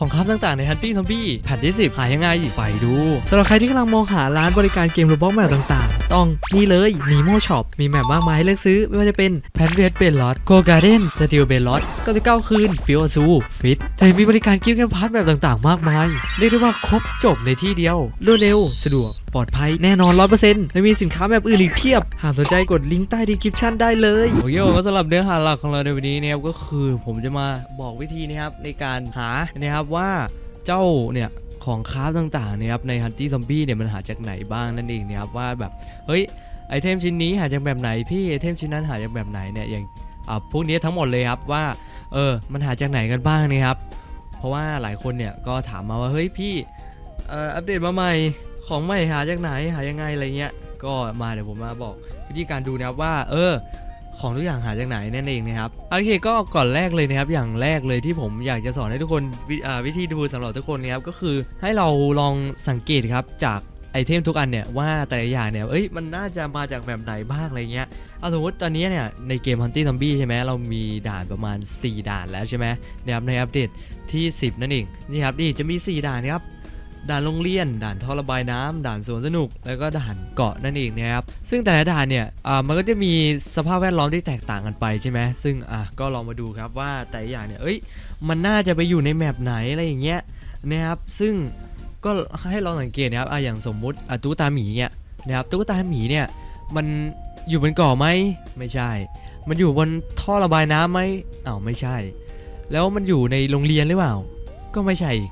ของคราฟต่างๆใน Hunting Zombie แผ่นที่ 10 หายังไง ไปดูสำหรับใครที่กำลังมองหาร้านบริการเกมโรบอทแมวต่างๆ ต้องนี่เลย Nemo Shop มีแมปมากมายให้เลือกซื้อ ไม่ว่าจะเป็นแพนเวสเบลลอตโกการ์เด้นสติลเบลลอต99คืนฟิวซูฟิตแต่ยังมีบริการกิฟต์กันพาร์ทแบบต่างๆ มากมาย เรียกได้ว่าครบจบในที่เดียวรวดเร็วสะดวกปลอดภัยแน่นอน 100%และมีสินค้าแบบอื่นอีกเพียบ หากสนใจกดลิงก์ใต้ดีคริปชันได้เลย โอเคก็สำหรับเนื้อหาหลักของเราในวันนี้นะครับก็คือผมจะมาบอกวิธีนะครับในการหานะครับว่าเจ้าเนี่ย ของคราฟต่างๆนะครับในฮันตี้ซอมบี้เนี่ยมันหาจากไหนบ้างนั่นเองนะครับว่าแบบเฮ้ยไอเทมชิ้นนี้หาจากแบบไหนพี่ไอเทมชิ้นนั้นหาจากแบบไหนเนี่ยอย่างอ่าพวกนี้ทั้งหมดเลยครับว่าเออมันหาจากไหนกันบ้างนะครับเพราะว่าหลายคนเนี่ยก็ถามมาว่าเฮ้ยพี่เอ่ออัปเดตมาใหม่ของใหม่หาจากไหนหายังไงอะไรเงี้ยก็มาเดี๋ยวผมมาบอกวิธีการดูนะครับว่าเออ ของทุกอย่างหาจากไหนนั่นเองนะครับโอเคก็ก่อนแรกเลยนะครับอย่างแรกเลยที่ผมอยากจะสอนให้ทุกคนวิอ่าวิธีดูสำหรับทุกคนนะครับก็คือให้เราลองสังเกตครับจากไอเทมทุกอันเนี่ยว่าแต่ละอย่างเนี่ยเอ้ยมันน่าจะมาจากแบบไหนบ้างอะไรเงี้ยเอาสมมติตอนนี้เนี่ยในเกม Hunting Zombie ใช่ไหมเรามีด่านประมาณ 4 ด่านแล้วใช่ไหมนะครับในอัปเดตที่ 10 นั่นเองนี่ครับนี่จะมี 4 ด่านนะครับ ด่านโรงเรียน ด่านท่อระบายน้ำด่านสวนสนุก แล้วก็ด่านเกาะนั่นเองนะครับ ซึ่งแต่ละด่านเนี่ยมันก็จะมีสภาพแวดล้อมที่แตกต่างกันไปใช่ไหมซึ่งอะก็ลองมาดูครับว่าแต่ละอย่างเนี่ยเอ้ยมันน่าจะไปอยู่ในแมปไหนอะไรอย่างเงี้ยนะครับซึ่งก็ให้ลองสังเกตนะครับอะอย่างสมมุติอะตุ๊กตาหมีเนี่ยนะครับตุ๊กตาหมีเนี่ยมันอยู่บนเกาะไหมไม่ใช่ มันอยู่บนท่อระบายน้ำไหมอ้าวไม่ใช่ แล้วมันอยู่ในโรงเรียนหรือเปล่า ก็ไม่ใช่อีก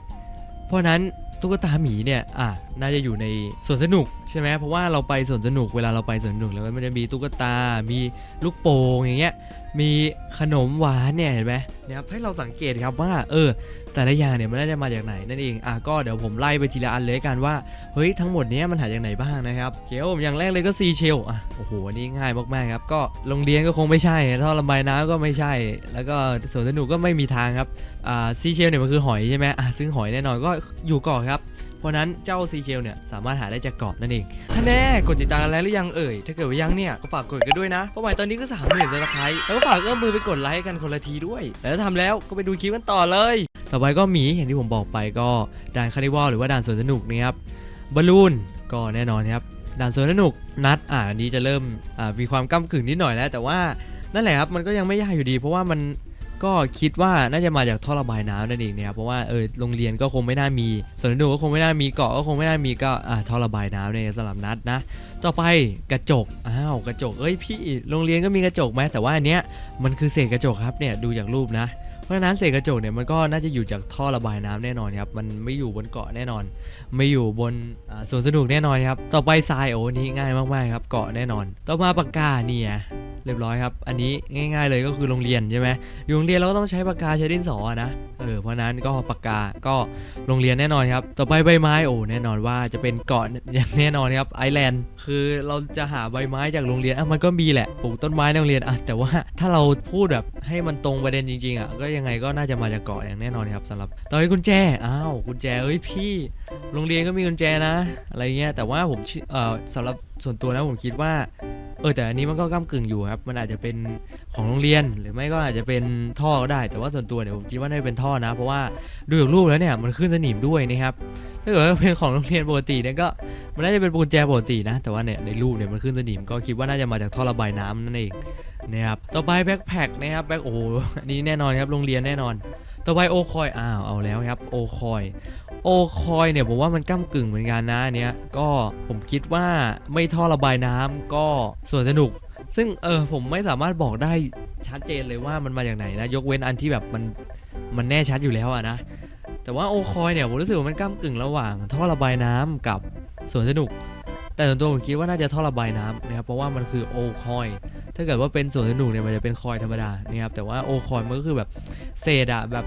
เพราะนั้น ตุ๊กตาหมีเนี่ยอะน่าจะอยู่ในสวนสนุก ใช่ไหมเพราะว่าเราไปสวนสนุกเวลาเราไปสวนสนุกแล้วมันจะมีตุ๊กตา มีลูกโป่งอย่างเงี้ย มีขนมหวานเนี่ยเห็นไหมนะครับให้เราสังเกตครับว่าเออแต่ละอย่างเนี่ยมันน่าจะมาจากไหนนั่นเองอะก็เดี๋ยวผมไล่ไปทีละอันเลยกันว่าเฮ้ยทั้งหมดเนี้ยมันหาจากไหนบ้างนะครับเขียวอย่างแรกเลยก็ซีเชลอะโอ้โหอันนี้ง่ายมากๆครับก็โรงเรียนก็คงไม่ใช่ท่อระบายน้ำก็ไม่ใช่ แล้วก็สวนสนุกก็ไม่มีทางครับอ่าซีเชลเนี่ยมันคือหอยใช่ไหมอะซึ่งหอยแน่นอนก็อยู่เกาะครับเพราะนั้นเจ้าซีเชลเนี่ยสามารถหาได้จากเกาะนั่นเองถ้าแน่กดติดตามกันแล้วหรือยังเอ่ย ถ้าเกิดว่ายังเนี่ยก็ฝากกดกันด้วยนะเพราะหมายตอนนี้ก็สามหมื่นแล้วนะครับแล้วก็ฝากเอื้อมมือไปกดไลค์กันคนละทีด้วย แล้วถ้าทำแล้วก็ไปดูคลิปกันต่อเลย ต่อไปก็หมีอย่างที่ผมบอกไปก็ด่านคานิวัลหรือว่าด่านสวนสนุกนะครับบอลลูนก็แน่นอนครับด่านสวนสนุกนัดอ่าอันนี้จะเริ่มอ่ามีความก้ากึ่งนิดหน่อยแล้ว แต่ว่านั่นแหละครับมันก็ยังไม่ยากอยู่ดี เพราะว่ามัน ก็คิดว่าน่าจะมาจากท่อระบายน้ำนั่นเองนะครับเพราะว่าเออโรงเรียนก็คงไม่น่ามีสวนสนุกก็คงไม่น่ามีเกาะก็คงไม่น่ามีก็อ่าท่อระบายน้ำเนี่ยสำหรับนัดนะ ต่อไปกระจกอ้าวกระจกเอ้ยพี่โรงเรียนก็มีกระจกไหมแต่ว่าอันเนี้ยมันคือเศษกระจกครับเนี่ยดูจากรูปนะ เพราะฉะนั้นเศษกระจกเนี่ยมันก็น่าจะอยู่จากท่อระบายน้ำแน่นอนครับมันไม่อยู่บนเกาะแน่นอน ไม่อยู่บนสวนสนุกแน่นอนครับต่อไปทรายโอ้นี่ง่ายมากๆครับเกาะแน่นอน ต่อมาปากกาเนี่ยเรียบร้อยครับ อันนี้ง่าย ๆเลยก็คือโรงเรียนใช่ไหมอยู่โรงเรียนเราก็ต้องใช้ปากกาใช้ดินสออะนะ เออ เพราะฉะนั้นก็ปากกา ก็โรงเรียนแน่นอนครับ ต่อไปใบไม้ โอ้ แน่นอนว่าจะเป็นเกาะอย่างแน่นอนครับ ไอแลนด์ คือเราจะหาใบไม้จากโรงเรียน อะ มันก็มีแหละ ปลูกต้นไม้ในโรงเรียน อะ แต่ว่าถ้าเราพูดแบบให้มันตรงประเด็นจริงๆ อะ ก็ยังไงก็น่าจะมาจากเกาะอย่างแน่นอนครับสำหรับต่อไปกุญแจอ้าวกุญแจเอ้ยพี่ โรงเรียนก็มีกุญแจนะ อะไรเงี้ยแต่ว่าผมเอ่อสำหรับส่วนตัวนะผมคิดว่าเออแต่อันนี้มันก็ก้ากึ่งอยู่ครับ มันอาจจะเป็นของโรงเรียนหรือไม่ก็อาจจะเป็นท่อก็ได้ แต่ว่าส่วนตัวเนี่ยผมคิดว่าน่าจะเป็นท่อนะ เพราะว่าดูจากรูปแล้วเนี่ยมันขึ้นสนิมด้วยนะครับถ้าเกิดว่าเป็นของโรงเรียนปกติเนี่ยก็มันน่าจะเป็นกุญแจปกตินะ แต่ว่าเนี่ยในรูปเนี่ยมันขึ้นสนิมก็คิดว่าน่าจะมาจากท่อระบายน้ำนั่นเอง นะครับต่อไปแบ็คแพคนะครับแบ็คโอ้โหอันนี้แน่นอนครับโรงเรียนแน่นอน ต่อไปโอคอยอ้าวเอาแล้วครับโอคอยโอคอยเนี่ยผมว่ามันก้ากึ่งเหมือนกันนะเนี้ยก็ผมคิดว่าไม่ท่อระบายน้ำก็สวนสนุก ซึ่งเออผมไม่สามารถบอกได้ชัดเจนเลยว่ามันมาจากไหนนะ ยกเว้นอันที่แบบมันมันแน่ชัดอยู่แล้วอะนะแต่ว่าโอคอยเนี่ยผมรู้สึกว่ามันก้ากึ่งระหว่างท่อระบายน้ำกับสวนสนุก แต่ส่วนตัวผมคิดว่าน่าจะท่อระบายน้ำนะครับเพราะว่ามันคือโอคอย ถ้าเกิดว่าเป็นสวนสนุกเนี่ยมันจะเป็นคอยธรรมดานะครับแต่ว่าโอคอยมันก็คือแบบเศษอะแบบ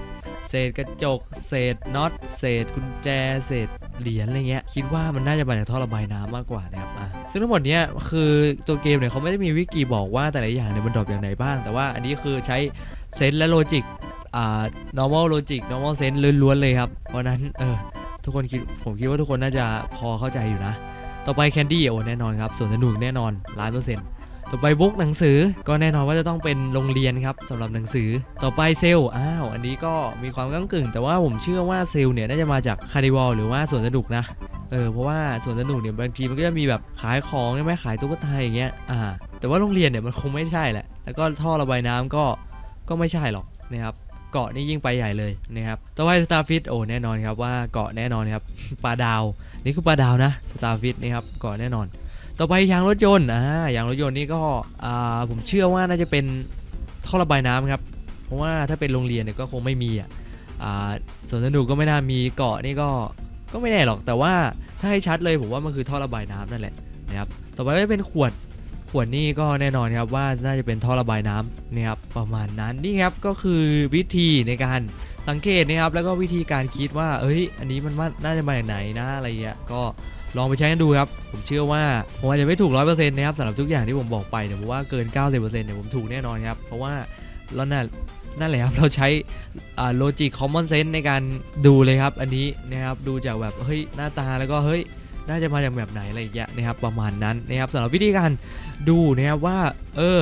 เศษกระจก เศษน็อตเศษกุญแจเศษเหรียญอะไรเงี้ยคิดว่ามันน่าจะมาจากท่อระบายน้ำมากกว่านะครับอะซึ่งทั้งหมดเนี้ยคือตัวเกมเนี่ยเขาไม่ได้มีวิกิบอกว่าแต่ละอย่างเนี่ยมันดรอปอย่างไหนบ้าง แต่ว่าอันนี้คือใช้เซนส์และโลจิกอ่า normal logic normal sense ล้วนๆเลยครับ เพราะนั้นเออทุกคนคิดผมคิดว่าทุกคนน่าจะพอเข้าใจอยู่นะ ต่อไปแคนดี้โอแน่นอนครับส่วนสนุกแน่นอนล้านเปอร์เซ็นต์ ต่อไปบุ๊กหนังสือก็แน่นอนว่าจะต้องเป็นโรงเรียนครับสำหรับหนังสือ ต่อไปเซลล์อ้าวอันนี้ก็มีความก้ากึ่ง แต่ว่าผมเชื่อว่าเซลล์เนี่ยน่าจะมาจากคาร์ดิวอลหรือว่าสวนสนุกนะเออเพราะว่าสวนสนุกเนี่ยบางทีมันก็จะมีแบบขายของใช่ไหมขายตุ๊กตาอย่างเงี้ยอ่าแต่ว่าโรงเรียนเนี่ยมันคงไม่ใช่แหละ แล้วก็ท่อระบายน้ำก็ก็ไม่ใช่หรอกนะครับเกาะนี่ยิ่งไปใหญ่เลยนะครับต่อไปสตาร์ฟิตโอ้แน่นอนครับว่าเกาะแน่นอนครับปลาดาวนี่คือปลาดาวนะสตาร์ฟิตนะครับเกาะแน่นอน ต่อไปยางรถยนต์อ่ายางรถยนต์นี่ก็อ่าผมเชื่อว่าน่าจะเป็นท่อระบายน้ำครับ เพราะว่าถ้าเป็นโรงเรียนเนี่ยก็คงไม่มีอะอ่าสวนสนุกก็ไม่น่ามีเกาะนี่ก็ก็ไม่แน่หรอกแต่ว่าถ้าให้ชัดเลยผมว่ามันคือท่อระบายน้ำนั่นแหละนะครับต่อไปก็จะเป็นขวดขวดนี่ก็แน่นอนครับว่าน่าจะเป็นท่อระบายน้ำนะครับประมาณนั้นนี่ครับก็คือวิธีในการ สังเกตนะครับแล้วก็วิธีการคิดว่า เอ้ย อันนี้มันน่าจะมาจากไหนนะอะไรเงี้ยก็ลองไปใช้กันดูครับ ผมเชื่อว่าผมอาจจะไม่ถูกร้อยเปอร์เซ็นต์นะครับสำหรับทุกอย่างที่ผมบอกไปเนี่ผมว่าเกิน 90%เนี่ยผมถูกแน่นอนครับ เพราะว่าเราน่ะนั่นแหละครับเราใช้โลจิกคอมมอนเซนส์ในการดูเลยครับ อันนี้นะครับดูจากแบบเฮ้ยหน้าตาแล้วก็เฮ้ยน่าจะมาจากแบบไหนอะไรอย่างเงี้ยนะครับประมาณนั้นนะครับสำหรับวิธีการดูนะครับว่าเออ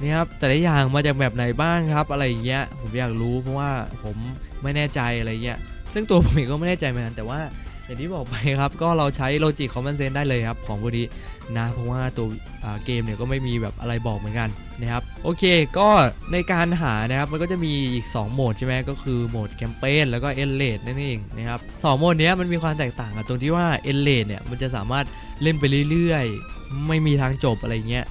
นะครับแต่ละอย่างมาจากแบบไหนบ้างครับ อะไรอย่างเงี้ยผมอยากรู้เพราะว่าผมไม่แน่ใจอะไรเงี้ยซึ่งตัวผมเองก็ไม่แน่ใจเหมือนกันแต่ว่าอย่างที่บอกไปครับก็เราใช้โลจิกคอมมอนเซนได้เลยครับของพวกนี้นะเพราะว่าตัวเกมเนี่ยก็ไม่มีแบบอะไรบอกเหมือนกันนะครับโอเคก็ในการหานะครับมันก็จะมีอีก 2 โหมดใช่ไหมก็คือโหมดแคมเปญแล้วก็เอ l เลดนั่นเองนะครับสองโหมดนี้มันมีความแตกต่างกันตรงที่ว่าเอ l เลดเนี่ยมันจะสามารถเล่นไปเรื่อยๆ ไม่มีทางจบอะไรเงี้ย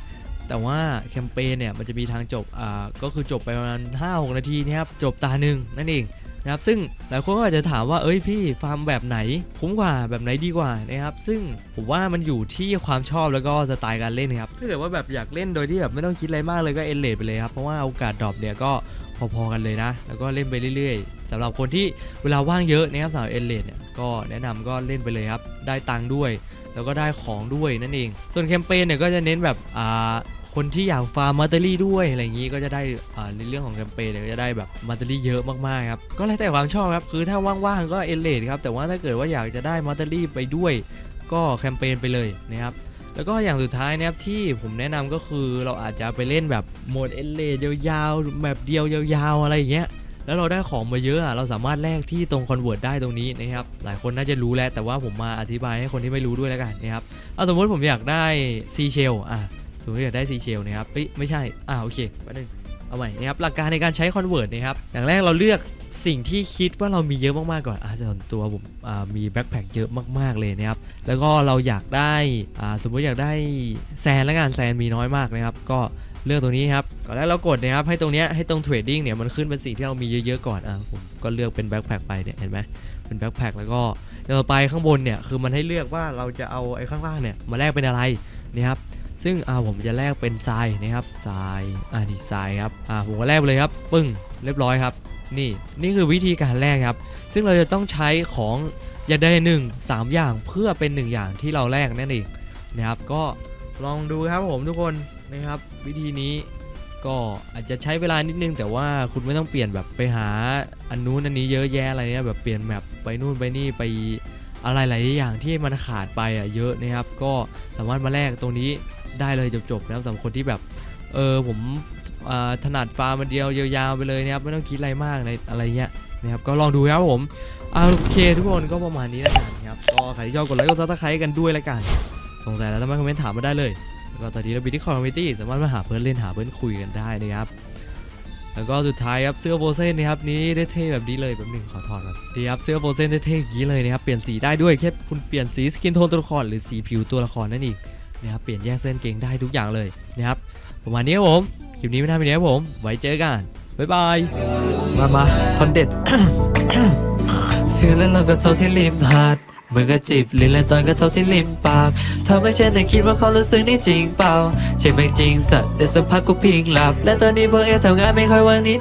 แต่ว่าแคมเปญเนี่ยมันจะมีทางจบอ่าก็คือจบไปประมาณ5-6นาทีนะครับจบตาหนึ่งนั่นเองนะครับซึ่งหลายคนก็อาจจะถามว่าเอ้ยพี่ฟาร์มแบบไหนคุ้มกว่าแบบไหนดีกว่านะครับซึ่งผมว่ามันอยู่ที่ความชอบแล้วก็สไตล์การเล่นครับถ้าเกิดว่าแบบอยากเล่นโดยที่แบบไม่ต้องคิดอะไรมากเลยก็เอ็นเลดไปเลยครับเพราะว่าโอกาสดรอปเนี่ยก็พอๆกันเลยนะ แล้วก็เล่นไปเรื่อยๆสำหรับคนที่เวลาว่างเยอะนะครับสำหรับเอ็นเลดเนี่ยก็แนะนำก็เล่นไปเลยครับได้ตังค์ด้วย แล้วก็ได้ของด้วยนั่นเอง ส่วนแคมเปญเนี่ยก็จะเน้นแบบอ่า คนที่อยากฟาร์มมาเตอรี่ด้วยอะไรอย่างนี้ก็จะได้ในเรื่องของแคมเปญก็จะได้แบบมาเตอรี่เยอะมากๆครับก็แล้วแต่ความชอบครับคือถ้าว่างๆก็เอเลดครับแต่ว่าถ้าเกิดว่าอยากจะได้มาเตอรี่ไปด้วย ก็แคมเปญไปเลยนะครับแล้วก็อย่างสุดท้ายนะครับที่ผมแนะนำก็คือเราอาจจะไปเล่นแบบโหมดเอเลดยาวๆแบบเดียวยาวๆอะไรอย่างเงี้ยแล้วเราได้ของมาเยอะอะเราสามารถแลกที่ตรงคอนเวิร์ตได้ตรงนี้นะครับหลายคนน่าจะรู้แล้วแต่ว่าผมมาอธิบายให้คนที่ไม่รู้ด้วยแล้วกันนะครับเอาสมมติผมอยากได้ซีเชลอะ สมมติอยากได้ซีเชลนะครับเอ้ยไม่ใช่อ่าโอเคแป๊บนึงเอาใหม่นะครับหลักการในการใช้คอนเวิร์ตนะครับอย่างแรกเราเลือกสิ่งที่คิดว่าเรามีเยอะมาก ๆ ก่อนอ่าส่วนตัวผมอ่ามีแบ็คแพคเยอะมาก ๆ เลยนะครับ แล้วก็เราอยากได้อ่าสมมติอยากได้แซนแล้วกันแซนมีน้อยมากนะครับ ก็เลือกตรงนี้ครับก่อนแรกเรากดนะครับ ให้ตรงนี้ให้ตรงเทรดดิ้งเนี่ยมันขึ้นเป็นสิ่งที่เรามีเยอะๆก่อนอะผมก็เลือกเป็นแบ็คแพคไปเนี่ยเห็นไหมเป็นแบ็คแพคแล้วก็ต่อไปข้างบนเนี่ยคือมันให้เลือกว่าเราจะเอาไอ้ข้างล่างเนี่ยมาแลกเป็นอะไรนะครับ ซึ่งอ่าผมจะแลกเป็นทรายนะครับทรายอ่านี่ทรายครับอ่าผมก็แลกไปเลยครับปึ้งเรียบร้อยครับ นี่นี่คือวิธีการแลกครับ ซึ่งเราจะต้องใช้ของอย่างใดหนึ่งสามอย่างเพื่อเป็นหนึ่งอย่างที่เราแลกนั่นเองนะครับ ก็ลองดูครับผมทุกคนนะครับ วิธีนี้ก็อาจจะใช้เวลานิดนึง แต่ว่าคุณไม่ต้องเปลี่ยนแบบไปหาอันนู้นอันนี้เยอะแยะอะไรเนี่ยแบบเปลี่ยนแมปไปนู่นไปนี่ไปอะไรหลายอย่างที่มันขาดไปอะเยอะนะครับ ก็สามารถมาแลกตรงนี้ ได้เลยจบๆนะครับสำหรับคนที่แบบเออผมอ่าถนัดฟาร์มันเดียวยาวๆไปเลยนะครับไม่ต้องคิดอะไรมากในอะไรเงี้ยนะครับก็ลองดูครับผมโอเคทุกคนก็ประมาณนี้แล้วกันครับก็ใครที่ชอบกดไลค์กดซับสไครต์กันด้วยล้วกันสงสัยแล้วสามารถคอมเมนต์ถามมาได้เลยแล้วก็ตอนนี้เราบิที่คอมมิตี้สามารถมาหาเพื่อนเล่นหาเพื่อนคุยกันได้นะครับแล้วก็สุดท้ายครับเสื้อโบเซนนะครับนี้ได้เท่แบบนี้เลยแบบหนึ่งขอถอดครับดีครับเสื้อโบเซนได้เท่อย่างนี้เลยนะครับเปลี่ยนสีได้ด้วยแค่คุณเปลี่ยนสีสกินโทนตัวละครหรือสีผิวตัวละครนั่นเอง นะครับเปลี่ยนแยกเส้นเก่งได้ทุกอย่างเลยนะครับประมาณนี้ครับผมคลิปนี้ไม่น่าเป็นไรครับผม ไว้เจอกัน บ๊ายบาย มามาทนเด็ด ฟีลแล้วเราก็เท่าที่ริมหาดเหมือนกับจีบลิ้นและตอนก็เท่าที่ริมปากทำให้ฉันได้คิดว่าเขารู้สึกนี่จริงเปล่าใช่ไหมจริงสัตว์แต่สักพักก็พิงหลับ และตอนนี้พวกเอทำงานไม่ค่อยว่างนิด